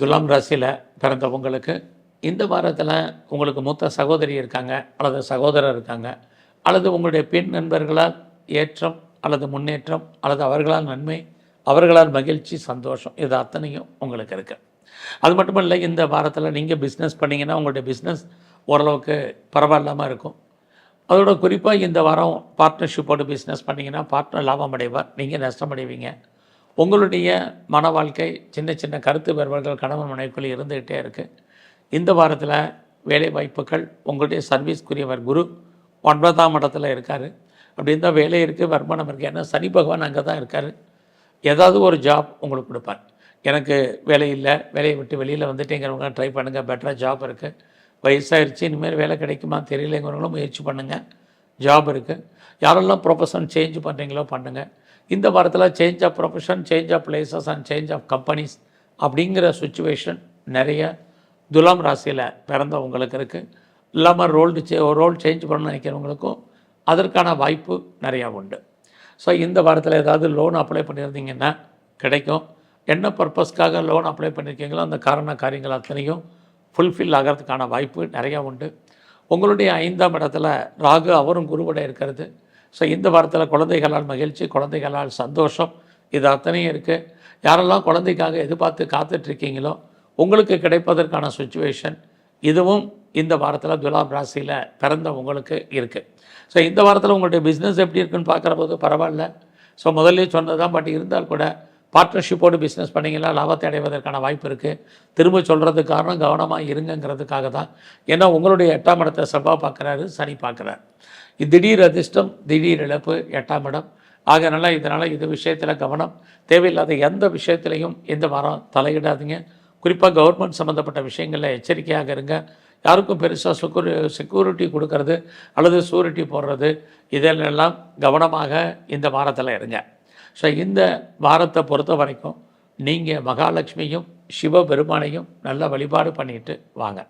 துலாம் ராசியில் பிறந்தவங்களுக்கு இந்த வாரத்தில் உங்களுக்கு மூத்த சகோதரி இருக்காங்க அல்லது சகோதரர் இருக்காங்க அல்லது உங்களுடைய பெண் நண்பர்களால் ஏற்றம் அல்லது முன்னேற்றம் அல்லது அவர்களால் நன்மை அவர்களால் மகிழ்ச்சி சந்தோஷம் இது அத்தனையும் உங்களுக்கு இருக்குது அது மட்டும் இல்லை இந்த வாரத்தில் நீங்கள் பிஸ்னஸ் பண்ணிங்கன்னா உங்களுடைய பிஸ்னஸ் ஓரளவுக்கு பரவாயில்லாமல் இருக்கும். அதோட குறிப்பாக இந்த வாரம் பார்ட்னர்ஷிப்போடு பிஸ்னஸ் பண்ணிங்கன்னா பார்ட்னர் லாபம் அடைவார் நீங்கள் நஷ்டம் அடைவீங்க. உங்களுடைய மன வாழ்க்கை சின்ன சின்ன கருத்து வேறுபாடுகள் கணவன் மனைவிக்குள் இருந்துக்கிட்டே இருக்குது இந்த வாரத்தில் வேலை வாய்ப்புகள் உங்களுடைய சர்வீஸ்க்குரியவர் குரு ஒன்பதாம் இடத்துல இருக்கார். அப்படி இருந்தால் வேலை இருக்குது வருமானம் இருக்குது ஏன்னா சனி பகவான் அங்கே தான் இருக்கார். ஏதாவது ஒரு ஜாப் உங்களுக்கு கொடுப்பார். எனக்கு வேலை இல்லை வேலையை விட்டு வெளியில் வந்துட்டேங்கிறவங்க ட்ரை பண்ணுங்கள் பெட்டராக ஜாப் இருக்குது வயசாயிருச்சு இனிமேல் வேலை கிடைக்குமா தெரியலைங்கிறவங்களும் முயற்சி பண்ணுங்கள் ஜாப் இருக்குது யாரெல்லாம் ப்ரொஃபஷன் சேஞ்ச் பண்ணுறீங்களோ பண்ணுங்கள் இந்த வாரத்தில் change of profession change of places and change of companies அப்படிங்கிற சுச்சுவேஷன் நிறைய துலாம் ராசியில் பிறந்தவங்களுக்கு இருக்குது இல்லாமல் ரோல்டு சே ரோல் சேஞ்ச் பண்ணணும்னு நினைக்கிறவங்களுக்கும் அதற்கான வாய்ப்பு நிறையா உண்டு. ஸோ இந்த வாரத்தில் ஏதாவது லோன் அப்ளை பண்ணியிருந்தீங்கன்னா கிடைக்கும். என்ன பர்பஸ்க்காக லோன் அப்ளை பண்ணியிருக்கீங்களோ அந்த காரண காரியங்கள் அத்தனையும் ஃபுல்ஃபில் ஆகிறதுக்கான வாய்ப்பு நிறையா உண்டு. உங்களுடைய ஐந்தாம் இடத்துல ராகு அவரும் குருவோட இருக்கிறது. ஸோ இந்த வாரத்தில் குழந்தைகளால் மகிழ்ச்சி குழந்தைகளால் சந்தோஷம் இது அத்தனையும் இருக்குது யாரெல்லாம் குழந்தைக்காக எதிர்பார்த்து காத்துட்ருக்கீங்களோ உங்களுக்கு கிடைப்பதற்கான சுச்சுவேஷன் இதுவும் இந்த வாரத்தில் துலாம் ராசியில் பிறந்த உங்களுக்கு இருக்குது ஸோ இந்த வாரத்தில் உங்களுடைய பிஸ்னஸ் எப்படி இருக்குன்னு பார்க்குற போது பரவாயில்ல. ஸோ முதல்ல சொன்னது தான் பட் இருந்தால் கூட பார்ட்னர்ஷிப்போடு பிஸ்னஸ் பண்ணிங்கன்னா லாபத்தை அடைவதற்கான வாய்ப்பு இருக்குது திரும்ப சொல்கிறது காரணம் கவனமாக இருங்கங்கிறதுக்காக தான். ஏன்னா உங்களுடைய எட்டாம் இடத்தை செவ்வாய் பார்க்குறாரு சனி பார்க்குறாரு. திடீர் அதிர்ஷ்டம் திடீர் இழப்பு எட்டாம் இடம். ஆகனால இதனால் இது விஷயத்தில் கவனம். தேவையில்லாத எந்த விஷயத்துலையும் இந்த வாரம் தலையிடாதீங்க. குறிப்பாக கவர்மெண்ட் சம்மந்தப்பட்ட விஷயங்களில் எச்சரிக்கையாக இருங்க. யாருக்கும் பெருசாக செக்யூரி செக்யூரிட்டி கொடுக்கறது அல்லது சூரிட்டி போடுறது இதெல்லாம் கவனமாக இந்த வாரத்தில் இருங்க. ஸோ இந்த வாரத்தை பொறுத்த வரைக்கும் நீங்கள் மகாலட்சுமியும் சிவபெருமானையும் நல்ல வழிபாடு பண்ணிட்டு வாங்க.